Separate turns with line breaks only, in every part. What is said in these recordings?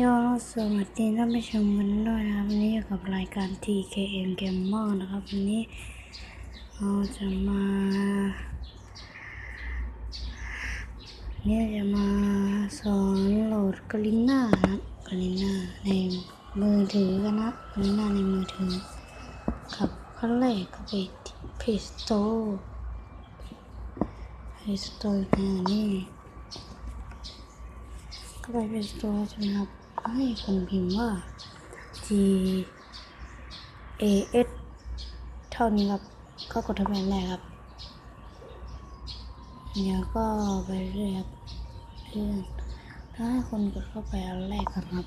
โยสวัสดีท่านผู้ชมกันด้วยนะครับวันนี้อยู่กับรายการ TKM Gamer นะครับ วันนี้เราจะมาเนี่ยจะมาสอนโหลดกลิน่าครับกลิน่าในมือถือกันนะกลิน่าในมือถือครับขั้นแรกก็ไปที่ Play Store Play Store อยู่ในนี่ก็ไปเป็นตัวใช่ไหมครับ ให้คนพิมพ์ว่า G A S เท่านี้ครับ ก็กดทำงานแรกครับเดี๋ยวก็ไปเรื่อยครับเรื่อยถ้าให้คนกดเข้าไปอันแรกก่อนครับ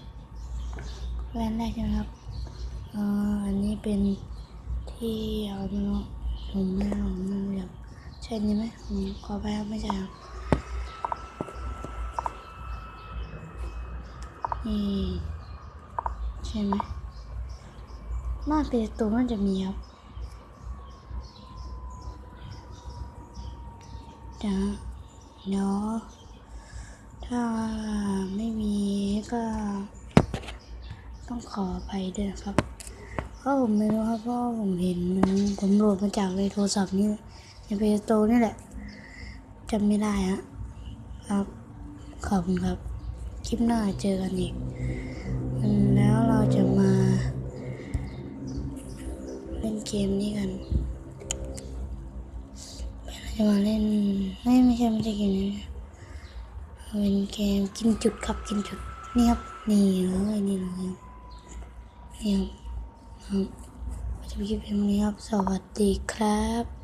แว่นแรกใช่ไหมครับเอ่ออันนี้เป็นที่เอาไม่รู้ผมไม่รู้ไม่รู้อยากใช่นี้ไหมผมขอไปครับไม่ใช่ครับ นี่ใช่ไหมหน้าเพจตัวมันจะมีครับเดี๋ยวเดี๋ยวถ้าไม่มีก็ต้องขอไปด้วยนะครับ เพราะผมไม่รู้ครับเพราะผมเห็นมันผมโหลดมาจากในโทรศัพท์นี่ในเพจโตนี่แหละจำไม่ได้ฮะครับขอบคุณครับ คลิปหน้าเจอกันอีก แล้วเราจะมาเล่นเกมนี้กันเราจะมาเล่นไม่ไม่ใช่ไม่ใช่เกมนี้นะเป็นเกมกินจุดครับกินจุดนี่ครับนี่เลยนี่เลยนี่ครับครับจะไปคลิปเพียงนี้ครับสวัสดีครับ